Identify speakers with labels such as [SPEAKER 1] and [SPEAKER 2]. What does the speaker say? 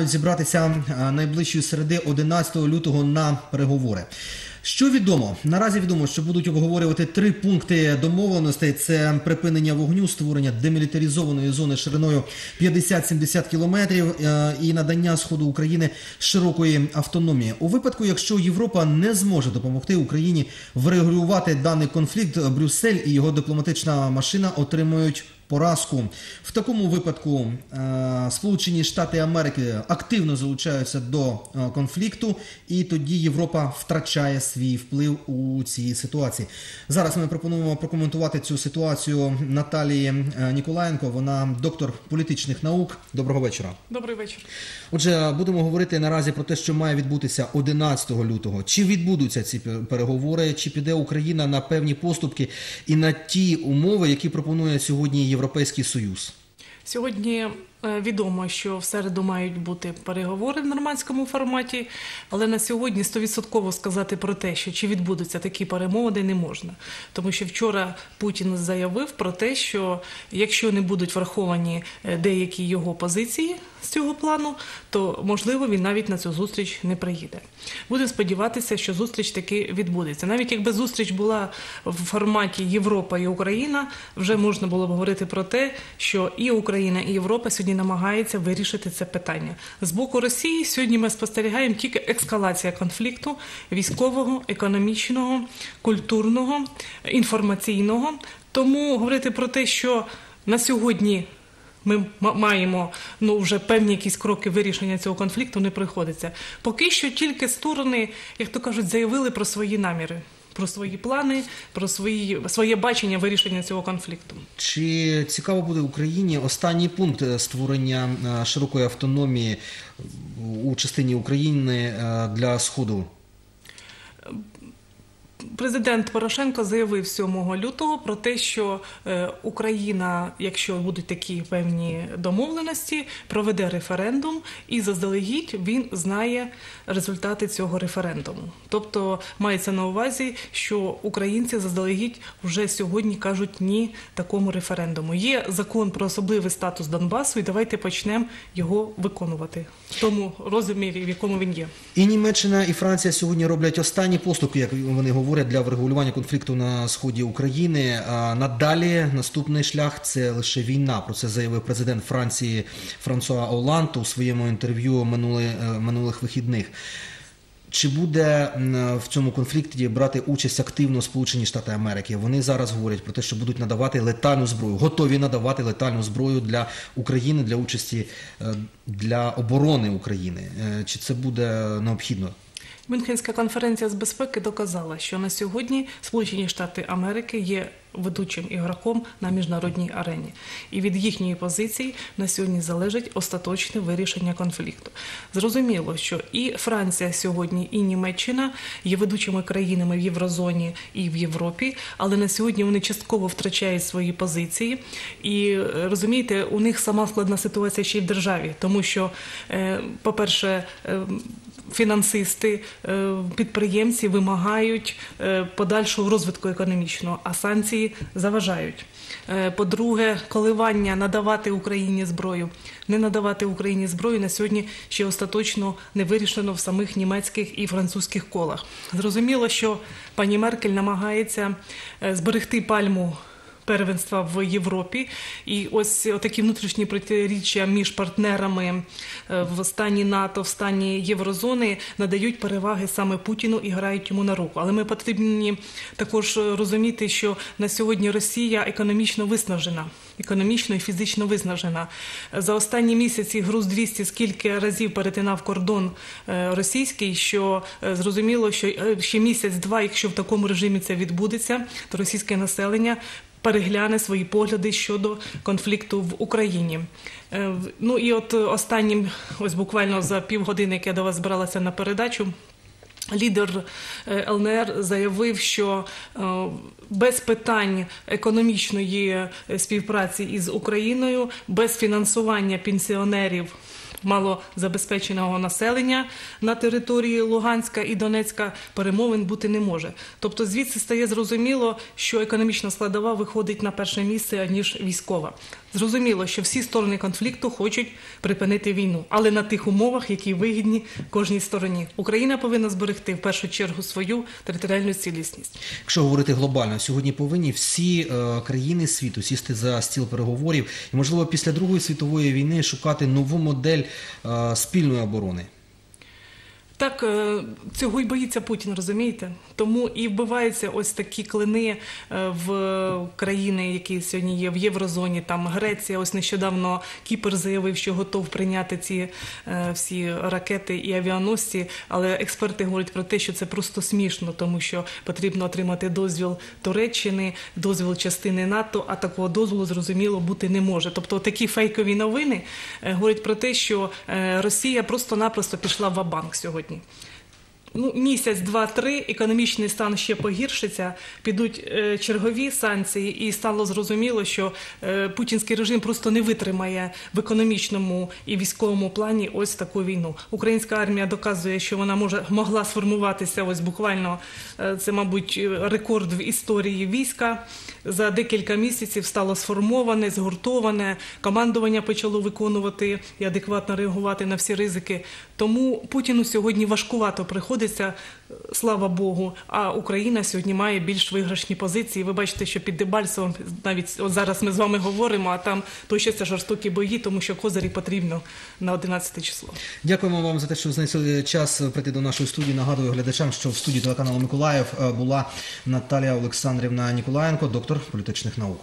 [SPEAKER 1] мають зібратися е, найближчої середи 11 лютого на переговори. Що відомо? Наразі відомо, що будуть обговорювати три пункти домовленостей: це припинення вогню, створення демілітаризованої зони шириною 50-70 кілометрів е, і надання сходу України широкої автономії. У випадку, якщо Європа не зможе допомогти Україні врегулювати даний конфлікт, Брюссель і його дипломатична машина отримують поразку. В такому випадку е, Сполучені Штати Америки активно залучаються до е, конфлікту, і тоді Європа втрачає свій вплив у цій ситуації. Зараз ми пропонуємо прокоментувати цю ситуацію Наталії е, Ніколаєнко. Вона доктор політичних наук. Доброго вечора.
[SPEAKER 2] Добрий вечір.
[SPEAKER 1] Отже, будемо говорити наразі про те, що має відбутися 11 лютого. Чи відбудуться ці переговори, чи піде Україна на певні поступки і на ті умови, які пропонує сьогодні Європейський Союз?
[SPEAKER 2] Сьогодні відомо, що в середу мають бути переговори в нормандському форматі, але на сьогодні 100% сказати про те, що чи відбудуться такі перемовини, не можна. Тому що вчора Путін заявив про те, що якщо не будуть враховані е, деякі його позиції з цього плану, то можливо він навіть на цю зустріч не приїде. Будемо сподіватися, що зустріч таки відбудеться. Навіть якби зустріч була в форматі Європа і Україна, вже можна було б говорити про те, що і Україна, і Європа сьогодні намагаються вирішити це питання. З боку Росії сьогодні ми спостерігаємо тільки ескалація конфлікту військового, економічного, культурного, інформаційного. Тому говорити про те, що на сьогодні ми маємо ну вже певні якісь кроки вирішення цього конфлікту не приходиться. Поки що тільки сторони, як то кажуть, заявили про свої наміри, про свої плани, про свої своє бачення вирішення цього конфлікту.
[SPEAKER 1] Чи цікаво буде Україні останній пункт е, створення е, широкої автономії у частині України е, для Сходу?
[SPEAKER 2] Президент Порошенко заявив 7 лютого про те, що е, Україна, якщо будуть такі певні домовленості, проведе референдум, і заздалегідь він знає результати цього референдуму. Тобто мається на увазі, що українці заздалегідь вже сьогодні кажуть ні такому референдуму. Є закон про особливий статус Донбасу, і давайте почнемо його виконувати в тому розмірі, в якому він є.
[SPEAKER 1] І Німеччина, і Франція сьогодні роблять останні поступки, як вони говорять, для врегулювання конфлікту на сході України. Надалі наступний шлях це лише війна. Про це заявив президент Франції Франсуа Оланд у своєму інтерв'ю е, минулих вихідних. Чи буде в цьому конфлікті брати участь активно Сполучені Штати Америки? Вони зараз говорять про те, що будуть надавати летальну зброю, готові надавати летальну зброю для України для участі е, для оборони України. Е, Чи це буде необхідно?
[SPEAKER 2] Мюнхенська конференція з безпеки доказала, що на сьогодні Сполучені Штати Америки є ведучим ігроком на міжнародній арені, і від їхньої позиції на сьогодні залежить остаточне вирішення конфлікту. Зрозуміло, що і Франція сьогодні, і Німеччина є ведучими країнами в Єврозоні і в Європі, але на сьогодні вони частково втрачають свої позиції. І е, розумієте, у них сама складна ситуація ще й в державі, тому що, е, по-перше, е, фінансисти, е, підприємці вимагають е, подальшого розвитку економічного, а санкції заважають. Е, По-друге, коливання надавати Україні зброю, не надавати Україні зброю на сьогодні ще остаточно не вирішено в самих німецьких і французьких колах. Зрозуміло, що пані Меркель намагається зберегти пальму первенства в Європі. І ось такі внутрішні протиріччя між партнерами е, в стані НАТО, в стані Єврозони надають переваги саме Путіну і грають йому на руку. Але ми потрібні також розуміти, що на сьогодні Росія економічно виснажена. Економічно і фізично виснажена. За останні місяці груз 200 скільки разів перетинав кордон е, російський, що е, зрозуміло, що ще місяць-два, якщо в такому режимі це відбудеться, то російське населення перегляне свої погляди щодо конфлікту в Україні. Е, Ну і от останнім, ось буквально за півгодини, як я до вас збиралася на передачу. Лідер е, ЛНР заявив, що е, без питань економічної співпраці із Україною, без фінансування пенсіонерів малозабезпеченого населення на території Луганська і Донецька перемовин бути не може. Тобто звідси стає зрозуміло, що економічна складова виходить на перше місце аніж військова. Зрозуміло, що всі сторони конфлікту хочуть припинити війну, але на тих умовах, які вигідні кожній стороні. Україна повинна зберегти в першу чергу свою територіальну цілісність.
[SPEAKER 1] Якщо говорити глобально, сьогодні повинні всі е, країни світу сісти за стіл переговорів і, можливо, після Другої світової війни шукати нову модель спільної оборони.
[SPEAKER 2] Так, е, цього й боїться Путін, розумієте? Тому і вбиваються ось такі клини е, в країни, які сьогодні є в Єврозоні. Там Греція, ось нещодавно Кіпр заявив, що готов прийняти ці е, всі ракети і авіаносці. Але експерти говорять про те, що це просто смішно, тому що потрібно отримати дозвіл Туреччини, дозвіл частини НАТО, а такого дозволу зрозуміло бути не може. Тобто такі фейкові новини говорять про те, що Росія просто-напросто пішла в банк сьогодні. Okay. Ну, місяць, два-три, економічний стан ще погіршиться, підуть е, чергові санкції, і стало зрозуміло, що е, путінський режим просто не витримає в економічному і військовому плані ось таку війну. Українська армія доказує, що вона може могла сформуватися ось буквально е, це, мабуть, рекорд в історії війська. За декілька місяців стало сформоване, згуртоване, командування почало виконувати і адекватно реагувати на всі ризики. Тому Путіну сьогодні важкувато приходиться, е, слава Богу. А Україна сьогодні має більш виграшні позиції. Ви бачите, що під Дебальцевом навіть от зараз ми з вами говоримо, а там точаться жорстокі бої, тому що козирі потрібно на 11 число.
[SPEAKER 1] Дякуємо вам за те, що знайшли час прийти до нашої студії. Нагадую глядачам, що в студії телеканалу Миколаїв е, була Наталія Олександрівна Ніколаєнко, доктор політичних наук.